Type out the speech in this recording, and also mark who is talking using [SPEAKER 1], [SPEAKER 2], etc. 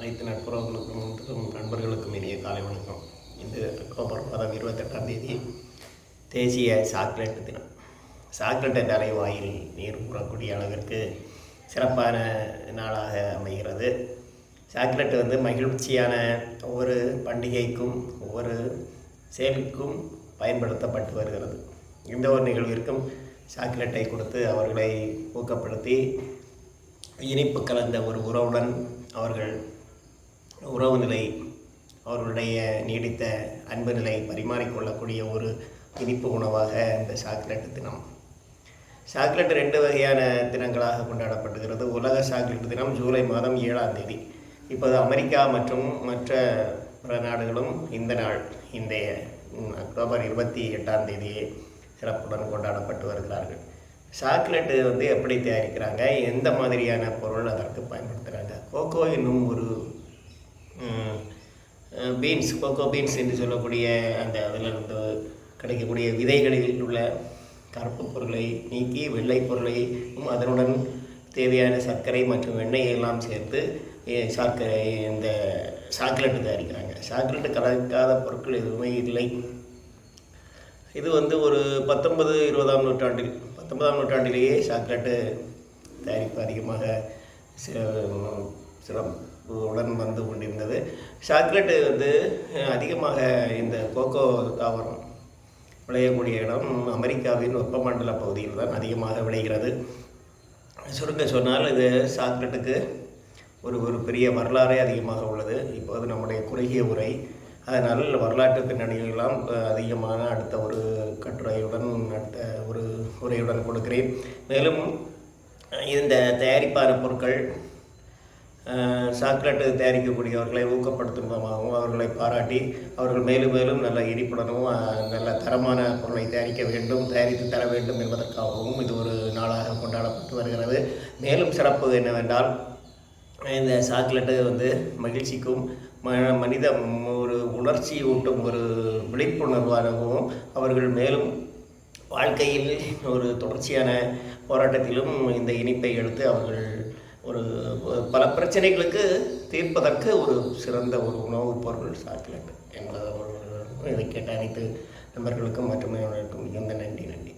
[SPEAKER 1] அனைத்து நட்புறவுகளுக்கும் மற்றும் நண்பர்களுக்கும் இனிய காலை வணக்கம். இது அக்டோபர் மாதம் இருபத்தெட்டாம் தேதி தேசிய சாக்லேட் தினம். சாக்லேட் என்றாலே வாயில் நீர் கூறக்கூடிய அளவிற்கு சிறப்பான நாளாக அமைகிறது. சாக்லேட் வந்து மகிழ்ச்சியான ஒவ்வொரு பண்டிகைக்கும் ஒவ்வொரு செயலுக்கும் பயன்படுத்தப்பட்டு வருகிறது. எந்த ஒரு நிகழ்விற்கும் சாக்லேட்டை கொடுத்து அவர்களை ஊக்கப்படுத்தி இனிப்பு கலந்த ஒரு உறவுடன் அவர்கள் உறவு நிலை அவர்களுடைய நீடித்த அன்பு நிலை பரிமாறிக்கொள்ளக்கூடிய ஒரு இனிப்பு உணவாக இந்த சாக்லேட் தினம். சாக்லேட் ரெண்டு வகையான தினங்களாக கொண்டாடப்படுகிறது உலக சாக்லேட் தினம் ஜூலை மாதம் ஏழாம் தேதி. இப்போது அமெரிக்கா மற்றும் மற்ற பிற நாடுகளும் இந்த நாள் இந்த அக்டோபர் இருபத்தி எட்டாம் தேதியே சிறப்புடன் கொண்டாடப்பட்டு வருகிறார்கள். சாக்லேட்டு வந்து எப்படி தயாரிக்கிறாங்க? எந்த மாதிரியான பொருள் அதற்கு பயன்படுத்துகிறாங்க கோகோ என்னும் ஒரு பீன்ஸ் கோகோ பீன்ஸ் என்று சொல்லக்கூடிய அந்த அதிலிருந்து கிடைக்கக்கூடிய விதைகளில் உள்ள கருப்பு பொருளை நீக்கி வெள்ளை பொருளையும் அதனுடன் தேவையான சர்க்கரை மற்றும் வெண்ணெய் எல்லாம் சேர்த்து எ, சர்க்கரை இந்த சாக்லேட்டு தயாரிக்கிறாங்க. சாக்லேட்டு கலக்காத பொருட்கள் எதுவுமே இல்லை. இது வந்து ஒரு பத்தொன்பது இருபதாம் நூற்றாண்டில் பத்தொன்பதாம் நூற்றாண்டிலேயே சாக்லேட்டு தயாரிப்பு அதிகமாக சிரம் சிறப்புடன் வந்து கொண்டிருந்தது. சாக்லேட்டு வந்து அதிகமாக இந்த கோகோ தாவரம் விளையக்கூடிய இடம் அமெரிக்காவின் வெப்பமண்டல பகுதியில் தான் அதிகமாக விளைகிறது. சுருங்க சொன்னால் இது சாக்லேட்டுக்கு ஒரு ஒரு பெரிய வரலாறே அதிகமாக உள்ளது. இப்போது நம்முடைய குறுகிய உரை அதனால் வரலாற்று பின்னணியெல்லாம் அதிகமான அடுத்த ஒரு கட்டுரையுடன் அடுத்த ஒரு உரையுடன் கொடுக்கிறேன். மேலும் இந்த தயாரிப்பான பொருட்கள் சாக்லேட்டு தயாரிக்கக்கூடியவர்களை ஊக்கப்படுத்தும் விதமாகவும் அவர்களை பாராட்டி அவர்கள் மேலும் மேலும் நல்ல இனிப்புடனும் நல்ல தரமான பொருளை தயாரிக்க வேண்டும் தயாரித்து தர வேண்டும் என்பதற்காகவும் இது ஒரு நாளாக கொண்டாடப்பட்டு வருகிறது. மேலும் சிறப்பு என்னவென்றால் இந்த சாக்லேட்டு வந்து மகிழ்ச்சிக்கும் ம மனித ஒரு உணர்ச்சி ஊட்டும் ஒரு விழிப்புணர்வாகவும் அவர்கள் மேலும் வாழ்க்கையில் ஒரு தொடர்ச்சியான போராட்டத்திலும் இந்த இனிப்பை எடுத்து அவர்கள் ஒரு பல பிரச்சனைகளுக்கு தீர்ப்பதற்கு ஒரு சிறந்த ஒரு உணவுப் பொருள் சாக்லேட். என்பது ஒரு இதை கேட்ட அனைத்து நண்பர்களுக்கும் மற்றும் மிகுந்த நன்றி நன்றி.